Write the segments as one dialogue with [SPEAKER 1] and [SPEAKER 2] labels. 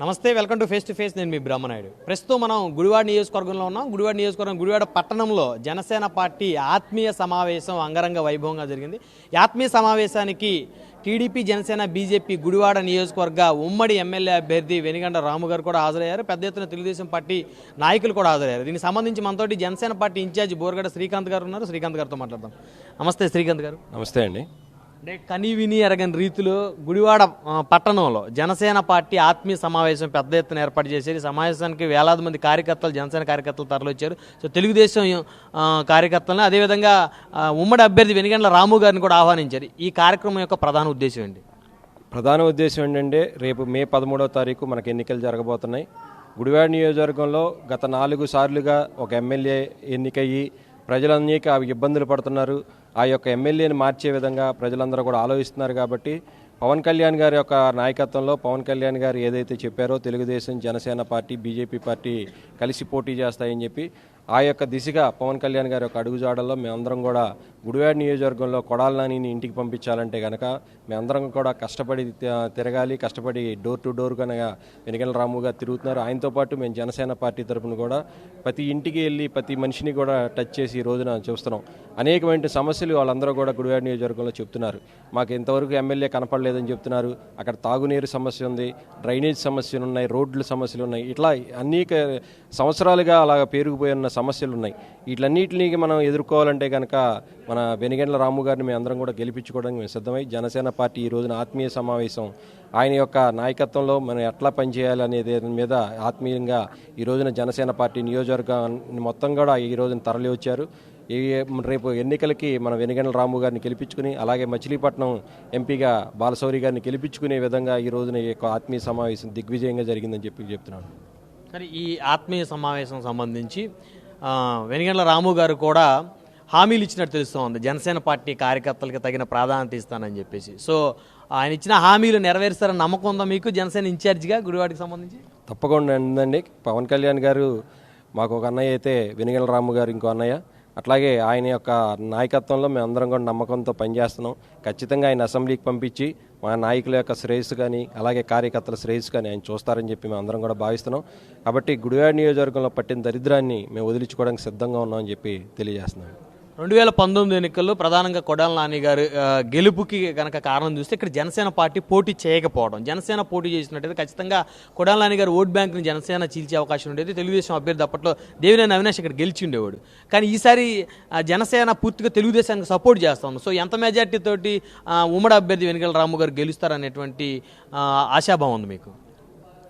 [SPEAKER 1] నమస్తే welcome to face to face నేను మీ బ్రహ్మనాయుడు. ప్రస్తుతం మనం గుడివాడ నియోజకవర్గంలో ఉన్నాం. గుడివాడ నియోజకవర్గం గుడివాడ పట్టణంలో జనసేన పార్టీ ఆత్మీయ సమావేశం అంగరంగ వైభవంగా జరిగింది. ఈ ఆత్మీయ సమావేశానికి టీడీపీ జనసేన బీజేపీ గుడివాడ నియోజకవర్గ ఉమ్మడి ఎమ్మెల్యే అభ్యర్థి వెనిగండ రాము గారు కూడా హాజరయ్యారు. పెద్ద ఎత్తున తెలుగుదేశం పార్టీ నాయకులు కూడా హాజరయ్యారు. దీనికి సంబంధించి మనతోటి జనసేన పార్టీ ఇన్ఛార్జ్ బోర్గడ శ్రీకాంత్ గారు ఉన్నారు. శ్రీకాంత్ గారితో మాట్లాడదాం. నమస్తే శ్రీకాంత్ గారు.
[SPEAKER 2] నమస్తే అండి.
[SPEAKER 1] అంటే కని విని ఎరగని రీతిలో గుడివాడ పట్టణంలో జనసేన పార్టీ ఆత్మీయ సమావేశం పెద్ద ఎత్తున ఏర్పాటు చేశారు. ఈ సమావేశానికి వేలాది మంది కార్యకర్తలు జనసేన కార్యకర్తలు తరలివచ్చారు. సో తెలుగుదేశం కార్యకర్తలను అదేవిధంగా ఉమ్మడి అభ్యర్థి వెనుగండ్ల రాము గారిని కూడా ఆహ్వానించారు. ఈ కార్యక్రమం యొక్క ప్రధాన ఉద్దేశం ఏంటి?
[SPEAKER 2] ప్రధాన ఉద్దేశం ఏంటంటే రేపు మే పదమూడవ తారీఖు మనకు ఎన్నికలు జరగబోతున్నాయి. గుడివాడ నియోజకవర్గంలో గత నాలుగు సార్లుగా ఒక ఎమ్మెల్యే ఎన్నికయ్యి ప్రజలన్నీ ఇబ్బందులు పడుతున్నారు. ఆ యొక్క ఎమ్మెల్యేని మార్చే విధంగా ప్రజలందరూ కూడా ఆలోచిస్తున్నారు కాబట్టి పవన్ కళ్యాణ్ గారి యొక్క నాయకత్వంలో పవన్ కళ్యాణ్ గారు ఏదైతే చెప్పారో Telugu Desam Janasena party BJP party కలిసి పోటీ చేస్తాయని చెప్పి ఆ యొక్క దిశగా పవన్ కళ్యాణ్ గారి యొక్క అడుగుజాడల్లో మేమందరం కూడా గుడివాడ నియోజకవర్గంలో కొడాల నానిని ఇంటికి పంపించాలంటే కనుక మేమందరం కూడా కష్టపడి తిరగాలి కష్టపడి డోర్ టు డోర్ కనుక వెనుకల రాముగా తిరుగుతున్నారు. ఆయనతో పాటు మేము జనసేన పార్టీ తరఫున కూడా ప్రతి ఇంటికి వెళ్ళి ప్రతి మనిషిని కూడా టచ్ చేసి ఈ రోజున చూస్తున్నాం. అనేకమైన సమస్యలు వాళ్ళందరూ కూడా గుడివాడ నియోజకవర్గంలో చెప్తున్నారు. మాకు ఇంతవరకు ఎమ్మెల్యే కనపడలేదని చెప్తున్నారు. అక్కడ తాగునీరు సమస్య ఉంది డ్రైనేజ్ సమస్యలు ఉన్నాయి రోడ్ల సమస్యలు ఉన్నాయి. ఇట్లా అనేక సంవత్సరాలుగా అలా ఉన్న సమస్యలు ఉన్నాయి వీటిలన్నింటినీ మనం ఎదుర్కోవాలంటే కనుక మన వెనిగండ్ల రాము గారిని మేము అందరం కూడా గెలిపించుకోవడానికి మేము సిద్ధమై జనసేన పార్టీ ఈ రోజున ఆత్మీయ సమావేశం ఆయన యొక్క నాయకత్వంలో మనం ఎట్లా పనిచేయాలి దాని మీద ఆత్మీయంగా ఈ రోజున జనసేన పార్టీ నియోజకవర్గాన్ని మొత్తం కూడా ఈ రోజున తరలి వచ్చారు ఈ రేపు ఎన్నికలకి మన వెనుగండ్ల రాము గారిని గెలిపించుకుని అలాగే మచిలీపట్నం ఎంపీగా బాలశౌరి గారిని గెలిపించుకునే విధంగా ఈ రోజున ఈ యొక్క ఆత్మీయ సమావేశం దిగ్విజయంగా జరిగిందని చెప్పి చెప్తున్నాను.
[SPEAKER 1] సరే ఈ ఆత్మీయ సమావేశం సంబంధించి వెనుగండ్ల రాము గారు కూడా హామీలు ఇచ్చినట్టు తెలుస్తోంది. జనసేన పార్టీ కార్యకర్తలకు తగిన ప్రాధాన్యత ఇస్తానని చెప్పేసి. సో ఆయన ఇచ్చిన హామీలు నెరవేరుస్తారని నమ్మకం ఉందా మీకు? జనసేన ఇన్ఛార్జిగా గుడివాడికి సంబంధించి?
[SPEAKER 2] తప్పకుండా ఉందండి. పవన్ కళ్యాణ్ గారు మాకు ఒక అన్నయ్య అయితే వెనుగల రాము గారు ఇంకో అన్నయ్య. అట్లాగే ఆయన యొక్క నాయకత్వంలో మేము అందరం కూడా నమ్మకంతో పనిచేస్తున్నాం. ఖచ్చితంగా ఆయన అసెంబ్లీకి పంపించి మా నాయకుల యొక్క శ్రేయస్సు కానీ అలాగే కార్యకర్తల శ్రేయస్సు కానీ ఆయన చూస్తారని చెప్పి మేము అందరం కూడా భావిస్తున్నాం. కాబట్టి గుడివాడ నియోజకవర్గంలో పట్టిన దరిద్రాన్ని మేము వదిలించుకోవడానికి సిద్ధంగా ఉన్నామని చెప్పి తెలియజేస్తున్నాం
[SPEAKER 1] రెండు వేల పంతొమ్మిది ఎన్నికల్లో ప్రధానంగా కొడాల నాని గారు గెలుపుకి కనుక కారణం చూస్తే ఇక్కడ జనసేన పార్టీ పోటీ చేయకపోవడం. జనసేన పోటీ చేసినట్టయితే ఖచ్చితంగా కొడాల నాని గారు ఓట్ బ్యాంక్ని జనసేన చీల్చే అవకాశం ఉండేది. తెలుగుదేశం అభ్యర్థి అప్పట్లో దేవినేని అవినాష్ ఇక్కడ గెలిచి ఉండేవాడు కానీ ఈసారి జనసేన పూర్తిగా తెలుగుదేశానికి సపోర్ట్ చేస్తాం సో ఎంత మెజార్టీ తోటి ఉమ్మడి అభ్యర్థి వెనుకల రాము గారు గెలుస్తారనేటువంటి ఆశాభావం ఉంది మీకు?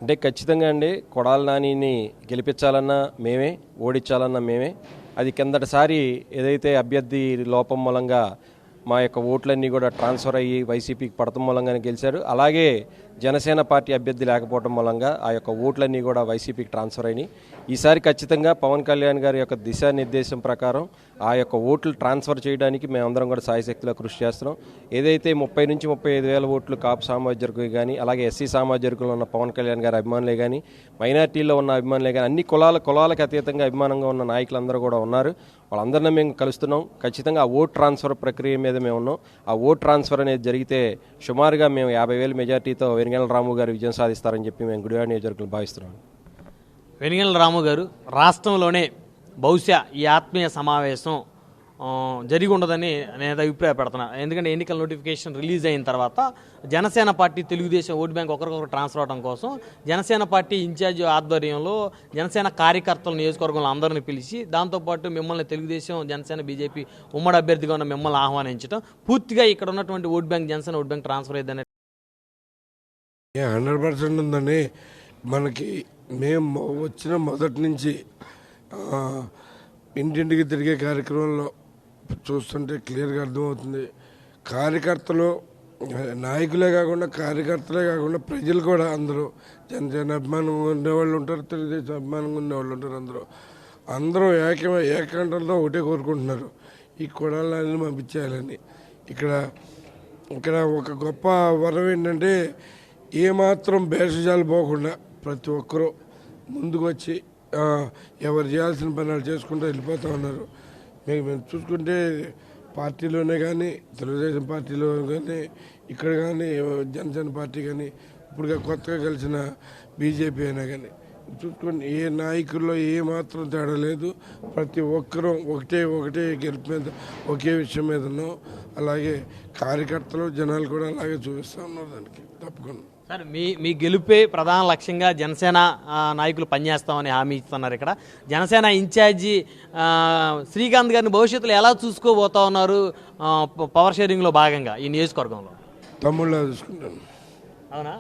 [SPEAKER 2] అంటే ఖచ్చితంగా అండి కొడాల నానిని గెలిపించాలన్నా మేమే ఓడించాలన్నా మేమే. అది కిందటిసారి ఏదైతే అభ్యర్థి లోపం మూలంగా మా యొక్క ఓట్లన్నీ కూడా ట్రాన్స్ఫర్ అయ్యి వైసీపీకి పడటం మూలంగానే గెలిచారు. అలాగే జనసేన పార్టీ అభ్యర్థి లేకపోవడం మూలంగా ఆ యొక్క ఓట్లన్నీ కూడా వైసీపీకి ట్రాన్స్ఫర్ అయినాయి. ఈసారి ఖచ్చితంగా పవన్ కళ్యాణ్ గారి యొక్క దిశానిర్దేశం ప్రకారం ఆ యొక్క ఓట్లు ట్రాన్స్ఫర్ చేయడానికి మేమందరం కూడా సాయశక్తిలో కృషి చేస్తున్నాం. ఏదైతే ముప్పై నుంచి ముప్పై ఐదు వేల ఓట్లు కాపు సామాజికులు కానీ అలాగే ఎస్సీ సామాజికులు ఉన్న పవన్ కళ్యాణ్ గారి అభిమానులే కానీ మైనార్టీలో ఉన్న అభిమానులే కానీ అన్ని కులాల కులాలకు అతీతంగా అభిమానంగా ఉన్న నాయకులందరూ కూడా ఉన్నారు. వాళ్ళందరినీ మేము కలుస్తున్నాం. ఖచ్చితంగా ఆ ఓట్ ట్రాన్స్ఫర్ ప్రక్రియ మీద మేము ఉన్నాం ఆ ఓట్ ట్రాన్స్ఫర్ అనేది జరిగితే సుమారుగా మేము యాభై వేల మెజార్టీతో వెనుగల రాము గారు విజయం సాధిస్తారని చెప్పి మేము గుడివాడ నియోజకవర్గం భావిస్తున్నాం.
[SPEAKER 1] వెనుగల రాము గారు రాష్ట్రంలోనే బహుశా ఈ ఆత్మీయ సమావేశం జరిగి ఉండదని నేను అభిప్రాయపడుతున్నాను ఎందుకంటే ఎన్నికల నోటిఫికేషన్ రిలీజ్ అయిన తర్వాత Janasena party Telugu Desam vote bank ఒకరికొకరు ట్రాన్స్ఫర్ అవడం కోసం జనసేన పార్టీ ఇన్ఛార్జ్ ఆధ్వర్యంలో జనసేన కార్యకర్తలు నియోజకవర్గంలో అందరిని పిలిచి దాంతోపాటు మిమ్మల్ని తెలుగుదేశం జనసేన బీజేపీ ఉమ్మడి అభ్యర్థిగా ఉన్న మిమ్మల్ని ఆహ్వానించడం పూర్తిగా ఇక్కడ ఉన్నటువంటి vote bank Janasena vote bank transfer అయ్యిందనే
[SPEAKER 3] hundred percent ఉందని మనకి మేము వచ్చిన మొదటి నుంచి ఇంటింటికి తిరిగే కార్యక్రమంలో చూస్తుంటే క్లియర్గా అర్థమవుతుంది. కార్యకర్తలు నాయకులే కాకుండా కార్యకర్తలే కాకుండా ప్రజలు కూడా అందరూ జనసేన అభిమానంగా ఉండేవాళ్ళు ఉంటారు తెలుగుదేశం అభిమానంగా ఉండేవాళ్ళు ఉంటారు అందరూ. అందరూ ఏక ఏకంఠంతో ఒకటే కోరుకుంటున్నారు. ఈ కొడాలని పంపించేయాలని. ఇక్కడ ఇక్కడ ఒక గొప్ప వరం ఏంటంటే ఏమాత్రం భేషజాలు పోకుండా ప్రతి ఒక్కరూ ముందుకు వచ్చి ఎవరు చేయాల్సిన పని వాళ్ళు చేసుకుంటూ వెళ్ళిపోతూ ఉన్నారు. మేము మేము చూసుకుంటే పార్టీలోనే కానీ తెలుగుదేశం పార్టీలో కానీ ఇక్కడ కానీ జనసేన పార్టీ కానీ ఇప్పుడు కొత్తగా కలిసిన బీజేపీ అయినా కానీ చూసుకోండి ఏ నాయకుల్లో ఏ మాత్రం తేడా లేదు. ప్రతి ఒక్కరూ ఒకటే ఒకటే గెలుపు మీద ఒకే విషయం మీద ఉన్నాం. అలాగే కార్యకర్తలు జనాలు కూడా అలాగే చూపిస్తూ ఉన్నారు దానికి. తప్పకుండా.
[SPEAKER 1] సార్ మీ మీ గెలుపే ప్రధాన లక్ష్యంగా జనసేన నాయకులు పనిచేస్తామని హామీ ఇస్తున్నారు ఇక్కడ. జనసేన ఇన్ఛార్జి శ్రీకాంత్ గారిని భవిష్యత్తులో ఎలా చూసుకోబోతా ఉన్నారు పవర్ షేరింగ్లో భాగంగా ఈ నియోజకవర్గంలో?
[SPEAKER 3] తమ్ముళ్ళ చూసుకుంటాను.
[SPEAKER 1] అవునా?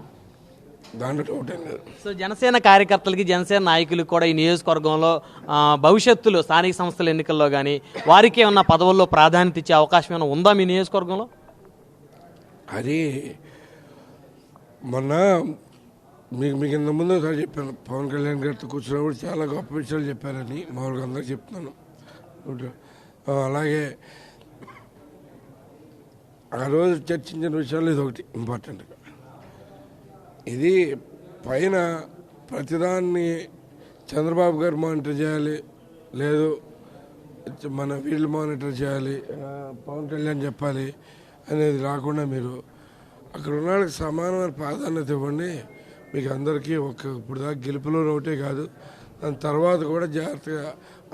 [SPEAKER 3] దాంట్లో డౌట్ ఏం లేదు.
[SPEAKER 1] సో జనసేన కార్యకర్తలకి జనసేన నాయకులకు కూడా ఈ నియోజకవర్గంలో ఆ, భవిష్యత్తులో స్థానిక సంస్థల ఎన్నికల్లో కానీ వారికి ఏమన్నా పదవుల్లో ప్రాధాన్యత ఇచ్చే అవకాశం ఏమైనా ఉందా మీ నియోజకవర్గంలో?
[SPEAKER 3] అది మొన్న మీకు మీకు ఇంత ముందు ఒకసారి చెప్పాను. పవన్ కళ్యాణ్ గారితో కూర్చున్నప్పుడు చాలా గొప్ప విషయాలు చెప్పారని మామూలుగా అందరికి చెప్తున్నాను. ఆ, అలాగే ఆ రోజు చర్చించిన విషయాలు ఇది ఒకటి ఇంపార్టెంట్గా ఇది పైన ప్రతిదాన్ని చంద్రబాబు గారు మానిటర్ చేయాలి లేదు మన వీళ్ళు మానిటర్ చేయాలి పవన్ కళ్యాణ్ చెప్పాలి అనేది రాకుండా మీరు అక్కడ ఉన్న వాళ్ళకి సమానమైన ప్రాధాన్యత ఇవ్వండి. మీకు అందరికీ ఒక ఇప్పుడు దాకా గెలుపులో ఒకటే కాదు దాని తర్వాత కూడా జాగ్రత్తగా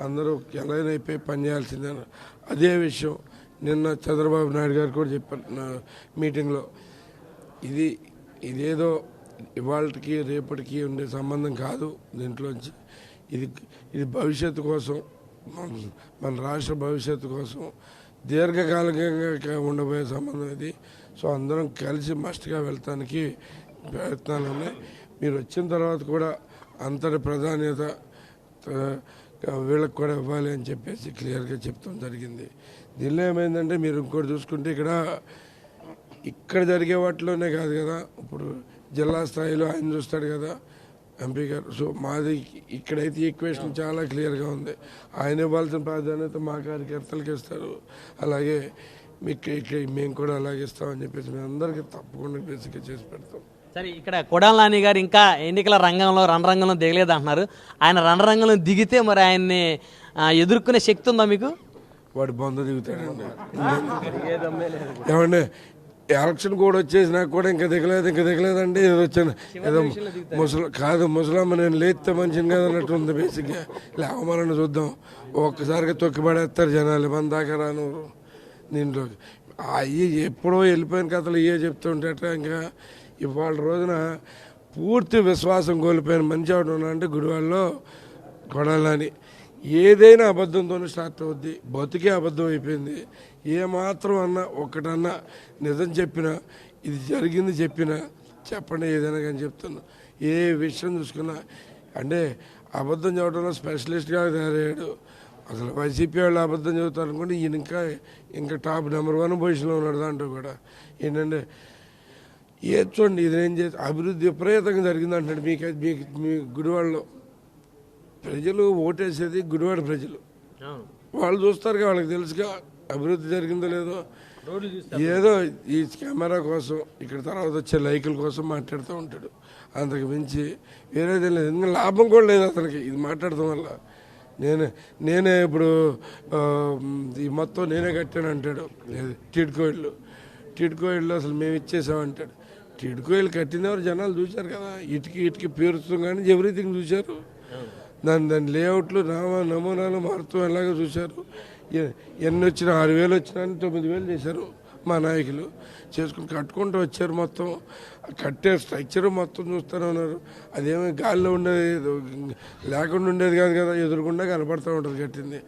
[SPEAKER 3] అందరూ ఎలైన్ అయిపోయి పనిచేయాల్సిందే అదే విషయం నిన్న చంద్రబాబు నాయుడు గారు కూడా చెప్పారు మీటింగ్లో. ఇది ఇదేదో ఇవాళకి రేపటికి ఉండే సంబంధం కాదు దీంట్లోంచి. ఇది ఇది భవిష్యత్తు కోసం మన మన రాష్ట్ర భవిష్యత్తు కోసం దీర్ఘకాలికంగా ఉండబోయే సంబంధం ఇది. సో అందరం కలిసి మస్ట్గా వెళ్తానికి ప్రయత్నాలు ఉన్నాయి మీరు వచ్చిన తర్వాత కూడా అంతటి ప్రాధాన్యత వీళ్ళకి కూడా ఇవ్వాలి అని చెప్పేసి క్లియర్గా చెప్తాం జరిగింది. దీనిలో ఏమైందంటే మీరు ఇంకోటి చూసుకుంటే ఇక్కడ ఇక్కడ జరిగే వాటిలోనే కాదు కదా. ఇప్పుడు జిల్లా స్థాయిలో ఆయన చూస్తాడు కదా ఎంపీ గారు. సో మాది ఇక్కడైతే ఈక్వేషన్ చాలా క్లియర్గా ఉంది. ఆయన ఇవ్వాల్సిన ప్రాధాన్యత మా కార్యకర్తలకు ఇస్తారు. అలాగే మీకు ఇక్కడ మేము కూడా అలాగే ఇస్తామని చెప్పేసి మేము అందరికీ తప్పకుండా బేసిక్గా చేసి పెడతాం.
[SPEAKER 1] సరే ఇక్కడ కొడాల నాని గారు ఇంకా ఎన్నికల రంగంలో రణరంగంలో దిగలేదు అంటున్నారు ఆయన రణరంగంలో దిగితే మరి ఆయన్ని ఎదుర్కొనే శక్తి ఉందా మీకు?
[SPEAKER 3] వాడు బొంద దిగుతాడండి. ఏమండి ఎలక్షన్ కూడా వచ్చేసి నాకు కూడా ఇంకా దిగలేదు ఇంకా దిగలేదండి. ఏదో వచ్చాను ఏదో ముసలి కాదు ముసలమ్మ నేను లేస్తే మంచిది కాదు అన్నట్టు ఉంది బేసిక్గా లేవమని చూద్దాం. ఒక్కసారిగా తొక్కి పడేస్తారు జనాలు. మన దాకా రాను. దీంట్లో అయ్యి ఎప్పుడో వెళ్ళిపోయిన కథలు ఇవే చెప్తుంటేట ఇంకా ఇవాళ రోజున పూర్తి విశ్వాసం కోల్పోయిన మంచి ఆవిడ ఉన్నారంటే గుడివాళ్ళలో కొడాలని ఏదైనా అబద్ధంతోనే స్టార్ట్ అవుద్ది. బతుకే అబద్ధం అయిపోయింది. ఏ మాత్రం అన్నా ఒక్కటన్నా నిజం చెప్పినా ఇది జరిగింది చెప్పినా చెప్పండి ఏదైనా కానీ చెప్తున్నా. ఏ విషయం చూసుకున్నా అంటే అబద్ధం చెప్పడంలో స్పెషలిస్ట్గా తయారయ్యాడు. అసలు వైసీపీ వాళ్ళు అబద్ధం చెబుతారు అనుకుంటే ఈయన ఇంకా ఇంకా టాప్ నెంబర్ వన్ పొజిషన్లో ఉన్నాడు దాంట్లో కూడా. ఏంటంటే ఏ చూడండి ఇది ఏం చేసి అభివృద్ధి విపరీతంగా జరిగింది అంటాడు మీకు మీకు మీ గుడివాళ్ళలో. ప్రజలు ఓటేసేది గుడివాడ ప్రజలు. వాళ్ళు చూస్తారు కదా, వాళ్ళకి తెలుసుగా అభివృద్ధి జరిగిందో లేదో. ఏదో ఈ కెమెరా కోసం ఇక్కడ తర్వాత వచ్చే లైకుల కోసం మాట్లాడుతూ ఉంటాడు. అంతకు మించి వేరేది లేదు. ఇంకా లాభం కూడా లేదు అతనికి ఇది మాట్లాడటం వల్ల. నేనే నేనే ఇప్పుడు ఈ మొత్తం నేనే కట్టాను అంటాడు. ఏది, టిడ్కో ఇల్లు టిడ్కో ఇల్లు అసలు మేము ఇచ్చేసామంటాడు టిడ్కో ఇల్లు కట్టినవారు జనాలు చూశారు కదా. ఇటుకి ఇటుకి పేరుస్తాం కానీ ఎవ్రీథింగ్ చూశారు. దాని దాని లేఅవుట్లు నామ నమూనాలు మారుతూ ఎలాగో చూశారు. ఎన్ని వచ్చినా ఆరు వేలు వచ్చినా అని తొమ్మిది వేలు చేశారు మా నాయకులు. చేసుకుని కట్టుకుంటూ వచ్చారు మొత్తం. కట్టే స్ట్రక్చర్ మొత్తం చూస్తూనే ఉన్నారు. అదేమో గాలిలో ఉండేది లేకుండా ఉండేది కాదు కదా ఎదురుకుండా కనపడుతూ ఉంటుంది కట్టింది.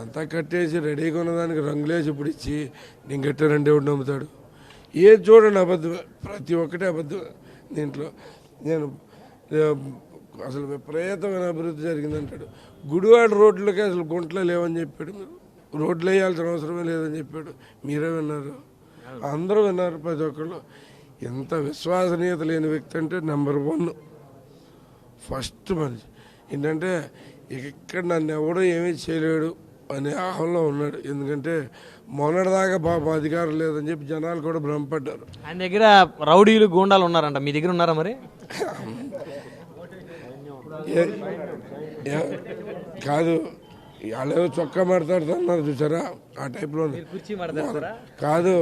[SPEAKER 3] అంతా కట్టేసి రెడీగా ఉన్నదానికి రంగులేసి ఇప్పుడు ఇచ్చి నేను కట్టానంటే ఎవడు నమ్ముతాడు. ఏది చూడండి అబద్ధమే ప్రతి ఒక్కటే అబద్ధమే దీంట్లో. నేను అసలు విపరీతమైన అభివృద్ధి జరిగిందంటాడు. గుడివాడ రోడ్లకి అసలు గుంటలే లేవని చెప్పాడు. మీరు రోడ్లు వేయాల్సిన అవసరమే లేదని చెప్పాడు. మీరే విన్నారు. అందరూ విన్నారు ప్రతి ఒక్కళ్ళు. ఎంత విశ్వసనీయత లేని వ్యక్తి అంటే నెంబర్ వన్ ఫస్ట్ మనిషి. ఏంటంటే ఇక్కడ నన్ను ఎవడో ఏమీ చేయలేడు అనే ఆహంలో ఉన్నాడు. ఎందుకంటే మొన్నటిదాకా పాపం అధికారం లేదని చెప్పి జనాలు కూడా భ్రమపడ్డారు.
[SPEAKER 1] ఆయన దగ్గర రౌడీలు గూండాలు ఉన్నారంట. మీ దగ్గర ఉన్నారా మరి?
[SPEAKER 3] కాదు వాళ్ళేదో చొక్కా మాట్లాడుతున్నారు చూసారా? ఆ టైప్లో కాదు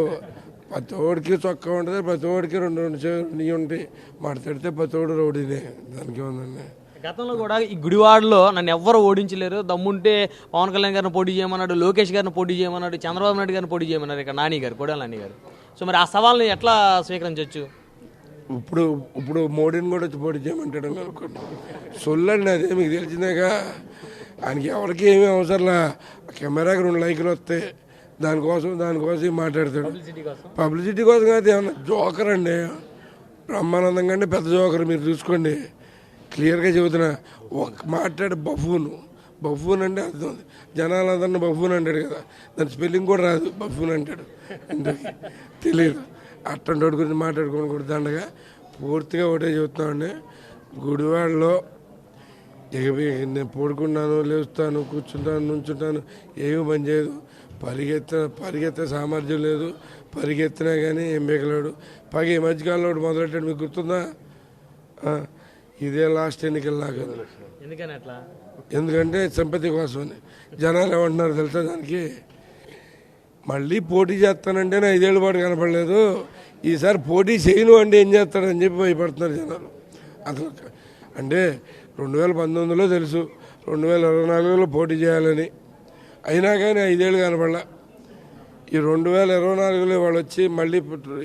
[SPEAKER 3] ప్రతి ఓడికి చొక్కా ఉంటుంది ప్రతి ఓడికి రెండు రెండు ఉంటాయి. మాట్లాడితే ప్రతి ఓడు రౌడీనే దానికి ఉందండి
[SPEAKER 1] గతంలో కూడా ఈ గుడివాడలో నన్ను ఎవ్వరు ఓడించలేరు. దమ్ముంటే పవన్ కళ్యాణ్ గారిని పోటీ చేయమన్నాడు లోకేష్ గారిని పోటీ చేయమన్నాడు చంద్రబాబు నాయుడు గారిని పోటీ చేయమన్నారు ఇక్కడ నాని గారు కొడాలి నాని గారు సో మరి ఆ సవాల్ని ఎట్లా స్వీకరించవచ్చు
[SPEAKER 3] ఇప్పుడు ఇప్పుడు మోడీని కూడా వచ్చి పోటీ చేయమంటాడు అనుకోండి. సొల్లండి అదే మీకు తెలిసిందేగా. ఆయనకి ఎవరికి ఏమీ అవసరంలా కెమెరాకి రెండు లైకులు వస్తాయి. దానికోసం దానికోసం మాట్లాడతాడు పబ్లిసిటీ కోసం? కాదు ఏమన్నా జోకర్ అండి. బ్రహ్మానందం కంటే పెద్ద జోకర్ మీరు చూసుకోండి. క్లియర్గా చెబుతున్నా. ఒక మాట్లాడే బఫూను. బఫూన్ అంటే అర్థం ఉంది జనాలందరినీ బఫూన్ అంటాడు కదా. దాని స్పెల్లింగ్ కూడా రాదు. బఫూన్ అంటాడు. అంటే తెలియదు. అట్టంటి వాడి గురించి మాట్లాడుకోని కూడా దండగా పూర్తిగా ఒకటే చెబుతున్నామండి గుడివాడలో ఇక నేను పడుకున్నాను లేస్తాను కూర్చుంటాను నుంచుంటాను ఏమీ పని చేయదు. పరిగెత్త పరిగెత్తే సామర్థ్యం లేదు. పరిగెత్తినా కానీ ఏం మిగలాడు. పైగా ఈ మధ్యకాలంలో మొదలెట్టాడు మీకు గుర్తుందా? ఇదే లాస్ట్ ఎన్నికల లాగా ఎందుకంటే సింపతి కోసమని. జనాలు ఏమంటున్నారు తెలుసా దానికి? మళ్ళీ పోటీ చేస్తానంటేనే ఐదేళ్ళ పాటు కనపడలేదు. ఈసారి పోటీ చేయను అంటే ఏం చేస్తాడని చెప్పి భయపడుతున్నారు జనాలు. అసలు అంటే రెండు వేల పంతొమ్మిదిలో తెలుసు రెండు వేల ఇరవై నాలుగులో పోటీ చేయాలని. అయినా కానీ ఐదేళ్ళు కనపడలా. ఈ రెండు వేల ఇరవై నాలుగులో వాళ్ళు వచ్చి మళ్ళీ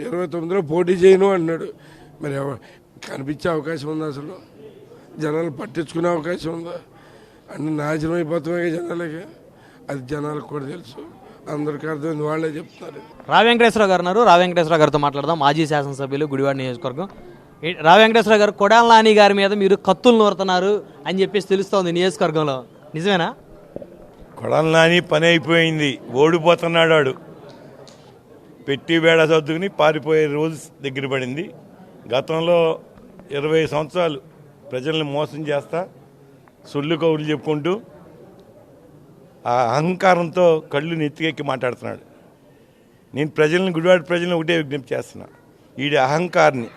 [SPEAKER 3] ఇరవై తొమ్మిదిలో పోటీ చేయను అన్నాడు. మరి కనిపించే అవకాశం ఉందా అసలు? జనాలు పట్టించుకునే అవకాశం ఉందా? అన్నీ నాశనం అయిపోతున్నాయి జనాలకి. అది జనాలకు కూడా తెలుసు. అందరికీ అర్థమైంది వాళ్ళే చెప్తున్నారు
[SPEAKER 1] రా వెంకటేశ్వరరావు గారు ఉన్నారు. రా వెంకటేశ్వరరావు గారితో మాట్లాడదాం. మాజీ శాసనసభ్యులు గుడివాడ నియోజకవర్గం. ఏ- రా వెంకటేశ్వరరావు గారు కొడాల నాని గారి మీద మీరు కత్తులు నూరుతున్నారు అని చెప్పేసి తెలుస్తోంది నియోజకవర్గంలో. నిజమేనా?
[SPEAKER 4] కొడాల నాని పని అయిపోయింది. ఓడిపోతున్నాడు వాడు. పెట్టి బేడ సర్దుకుని పారిపోయే రోజు దగ్గర పడింది. గతంలో ఇరవై సంవత్సరాలు ప్రజల్ని మోసం చేస్తా సొల్లు కౌరులు చెప్పుకుంటూ ఆ అహంకారంతో కళ్ళు నెత్తికెక్కి మాట్లాడుతున్నాడు. నేను ప్రజలను గుడివాడ ప్రజలను ఒకటే విజ్ఞప్తి చేస్తున్నా. వీడి అహంకారిని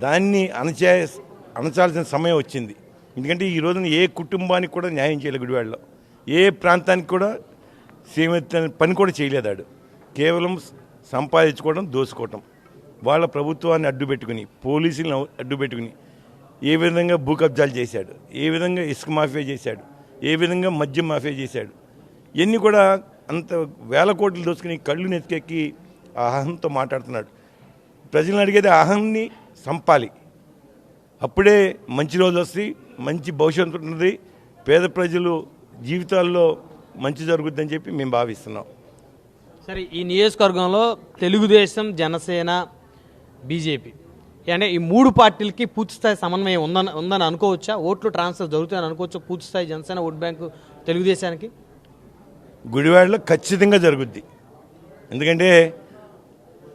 [SPEAKER 4] దాన్ని అణచే అణచాల్సిన సమయం వచ్చింది. ఎందుకంటే ఈ రోజున ఏ కుటుంబానికి కూడా న్యాయం చేయలేదు గుడివాడలో. ఏ ప్రాంతానికి కూడా సీమిత పని కూడా చేయలేదాడు కేవలం సంపాదించుకోవడం దోసుకోవటం. వాళ్ళ ప్రభుత్వాన్ని అడ్డు పెట్టుకుని పోలీసులను అడ్డు పెట్టుకుని ఏ విధంగా భూ కబ్జాలు చేశాడు ఏ విధంగా ఇసుక మాఫియా చేశాడు ఏ విధంగా మద్యం మాఫియా చేశాడు ఇవన్నీ కూడా అంత వేల కోట్లు దోసుకుని కళ్ళు నెత్తికెక్కి అహంతో మాట్లాడుతున్నాడు. ప్రజలను అడిగేది అహంని సంపాలి. అప్పుడే మంచి రోజు వస్తాయి మంచి భవిష్యత్తు ఉంటుంది. పేద ప్రజలు జీవితాల్లో మంచి జరుగుద్దని చెప్పి మేము భావిస్తున్నాం.
[SPEAKER 1] సరే ఈ నియోజకవర్గంలో తెలుగుదేశం జనసేన బీజేపీ అంటే ఈ మూడు పార్టీలకి పూర్తిస్థాయి సమన్వయం ఉందని ఉందని అనుకోవచ్చా? ఓట్లు ట్రాన్స్ఫర్ జరుగుతాయని అనుకోవచ్చా? పూర్తిస్థాయి జనసేన ఓట్ బ్యాంకు తెలుగుదేశానికి?
[SPEAKER 4] గుడివాడలో ఖచ్చితంగా జరుగుద్ది. ఎందుకంటే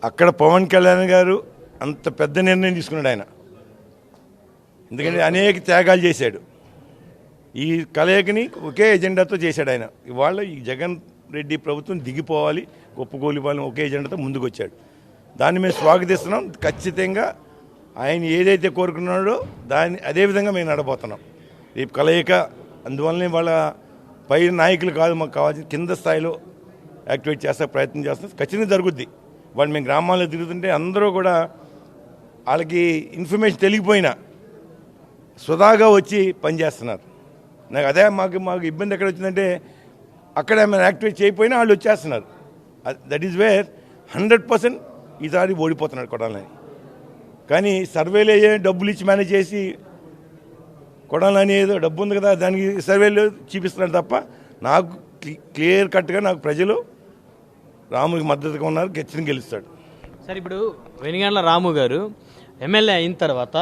[SPEAKER 4] అక్కడ పవన్ కళ్యాణ్ గారు అంత పెద్ద నిర్ణయం తీసుకున్నాడు ఆయన. ఎందుకంటే అనేక త్యాగాలు చేశాడు. ఈ కలయికని ఒకే ఎజెండాతో చేశాడు ఆయన. ఇవాళ ఈ జగన్ రెడ్డి ప్రభుత్వం దిగిపోవాలి ఒప్పుకోలిపోవాలని ఒకే ఎజెండాతో ముందుకు వచ్చాడు దాన్ని మేము స్వాగతిస్తున్నాం. ఖచ్చితంగా ఆయన ఏదైతే కోరుకున్నాడో దాన్ని అదే విధంగా మేము నడబోతున్నాం. రేపు కలయిక అందువల్లనే వాళ్ళ పై నాయకులు కాదు మాకు కావాల్సిన కింద స్థాయిలో యాక్టివేట్ చేస్తే ప్రయత్నం చేస్తాం ఖచ్చితంగా జరుగుద్ది. వాళ్ళు మేము గ్రామాల్లో తిరుగుతుంటే అందరూ కూడా వాళ్ళకి ఇన్ఫర్మేషన్ తెలియపోయినా సుధాగా వచ్చి పనిచేస్తున్నారు. నాకు అదే మాకు మాకు ఇబ్బంది ఎక్కడ వచ్చిందంటే అక్కడ మేము యాక్టివేట్ చేయకపోయినా వాళ్ళు వచ్చేస్తున్నారు. That is where hundred percent ఈసారి ఓడిపోతున్నాడు కొడాలని కానీ సర్వేలు అయ్యే డబ్బులు ఇచ్చి మేనేజ్ చేసి కొడాలని ఏదో డబ్బు ఉంది కదా దానికి సర్వేలు చూపిస్తున్నాడు తప్ప నాకు క్లియర్ కట్గా నాకు ప్రజలు రాముకి మద్దతుగా ఉన్నారు గెచ్చిన గెలుస్తాడు.
[SPEAKER 1] సరే ఇప్పుడు వెనిగండ్ల రాము గారు ఎమ్మెల్యే అయిన తర్వాత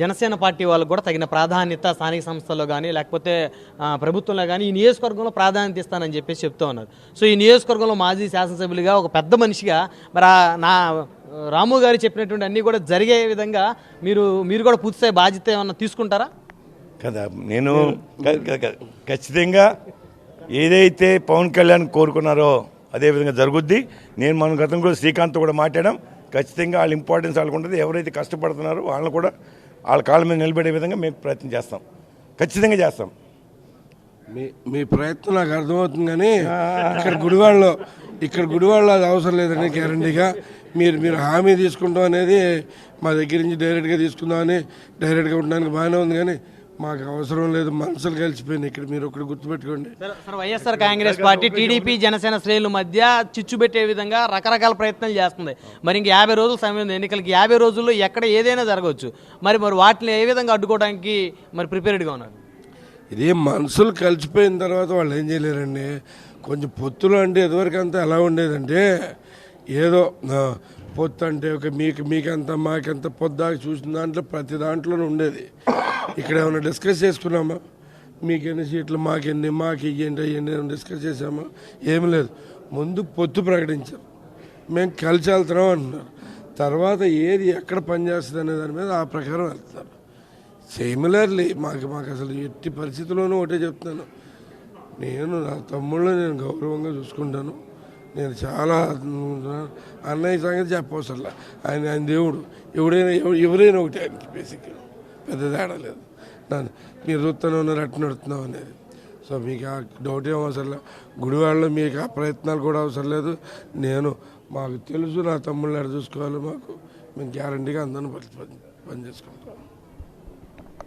[SPEAKER 1] జనసేన పార్టీ వాళ్ళకు కూడా తగిన ప్రాధాన్యత స్థానిక సంస్థల్లో కానీ లేకపోతే ప్రభుత్వంలో కానీ ఈ నియోజకవర్గంలో ప్రాధాన్యత ఇస్తానని చెప్పేసి చెప్తూ ఉన్నారు. సో ఈ నియోజకవర్గంలో మాజీ శాసనసభ్యులుగా ఒక పెద్ద మనిషిగా మరి నా రాము గారు చెప్పినటువంటి అన్నీ కూడా జరిగే విధంగా మీరు మీరు కూడా పూర్తిస్థాయి బాధ్యత ఏమన్నా తీసుకుంటారా?
[SPEAKER 4] కదా నేను ఖచ్చితంగా ఏదైతే పవన్ కళ్యాణ్ కోరుకున్నారో అదే విధంగా జరుగుద్ది. నేను మన గతంలో శ్రీకాంత్ కూడా మాట్లాడాం. ఖచ్చితంగా వాళ్ళ ఇంపార్టెన్స్ వాళ్ళకు ఉంటుంది. ఎవరైతే కష్టపడుతున్నారో వాళ్ళని కూడా వాళ్ళ కాళ్ళ మీద నిలబడే విధంగా మేము ప్రయత్నం చేస్తాం. ఖచ్చితంగా చేస్తాం.
[SPEAKER 3] మీ మీ ప్రయత్నం నాకు అర్థమవుతుంది కానీ ఇక్కడ గుడివాడలో ఇక్కడ గుడివాడలో అది అవసరం లేదండి గ్యారంటీగా. మీరు మీరు హామీ తీసుకుంటాం అనేది మా దగ్గర నుంచి డైరెక్ట్గా తీసుకుందామని డైరెక్ట్గా ఉండడానికి బాగానే ఉంది కానీ మాకు అవసరం లేదు మనసులు కలిసిపోయినాయి. ఇక్కడ మీరు ఒకటి గుర్తుపెట్టుకోండి.
[SPEAKER 1] Sir YSR Congress party TDP Janasena శ్రేణుల మధ్య చిచ్చు పెట్టే విధంగా రకరకాల ప్రయత్నాలు చేస్తుంది. మరి ఇంక యాభై రోజుల సమయం ఉంది. ఎన్నికలకి యాభై రోజుల్లో ఎక్కడ ఏదైనా జరగవచ్చు. మరి మరి వాటిని ఏ విధంగా అడ్డుకోవడానికి మరి ప్రిపేర్డ్గా ఉన్నారు?
[SPEAKER 3] ఇది మనసులు కలిసిపోయిన తర్వాత వాళ్ళు ఏం చేయలేరండి. కొంచెం పొత్తులు అంటే ఇదివరకు అంతా ఎలా ఉండేదంటే ఏదో పొత్తు అంటే ఒక మీకు మీకెంత మాకెంత పొద్దాకి చూసిన దాంట్లో ప్రతి దాంట్లోనూ ఉండేది. ఇక్కడ ఏమైనా డిస్కస్ చేసుకున్నామా? మీకెన్ని సీట్లు మాకెన్ని మాకు ఇయ్యండి అయ్యండి డిస్కస్ చేసామా ఏమి లేదు. ముందు పొత్తు ప్రకటించాం. మేము కలిసి వెళ్తున్నాం అంటున్నారు. తర్వాత ఏది ఎక్కడ పనిచేస్తుంది అనే దాని మీద ఆ ప్రకారం వెళ్తున్నారు సిమిలర్లీ మాకు మాకు అసలు ఎట్టి పరిస్థితుల్లోనూ ఒకటే చెప్తున్నాను. నేను నా తమ్ముళ్ళని నేను గౌరవంగా చూసుకుంటాను. నేను చాలా అన్నయ్య సంగతి చెప్పవసరలా ఆయన ఆయన దేవుడు. ఎవడైనా ఎవరైనా ఒకటి ఆయనకి బేసిక్ పెద్ద తేడా లేదు. నన్ను మీరు చూస్తూనే ఉన్నారు అట్ట నడుతున్నాం అనేది. సో మీకు ఆ డౌట్ ఏం అవసరం లేదు. గుడివాడలో మీకు ఆ ప్రయత్నాలు కూడా అవసరం లేదు. నేను మాకు తెలుసు నా తమ్ముళ్ళు ఎక్కడ చూసుకోవాలి మాకు. మేము గ్యారంటీగా అందరిని పని పనిచేసుకుంటాం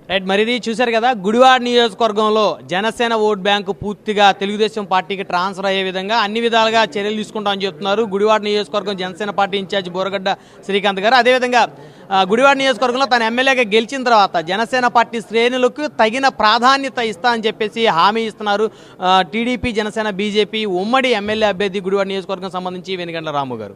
[SPEAKER 1] రైట్ మరి ఇది చూశారు కదా గుడివాడ నియోజకవర్గంలో జనసేన ఓట్ బ్యాంకు పూర్తిగా తెలుగుదేశం పార్టీకి ట్రాన్స్ఫర్ అయ్యే విధంగా అన్ని విధాలుగా చర్యలు తీసుకుంటామని చెప్తున్నారు. గుడివాడ నియోజకవర్గం జనసేన పార్టీ ఇన్ఛార్జ్ బోరగడ్డ శ్రీకాంత్ గారు. అదేవిధంగా గుడివాడ నియోజకవర్గంలో తన ఎమ్మెల్యేగా గెలిచిన తర్వాత జనసేన పార్టీ శ్రేణులకు తగిన ప్రాధాన్యత ఇస్తా అని చెప్పేసి హామీ ఇస్తున్నారు. టీడీపీ జనసేన బీజేపీ ఉమ్మడి ఎమ్మెల్యే అభ్యర్థి గుడివాడ నియోజకవర్గం సంబంధించి వెనుగండ్ల రాము గారు.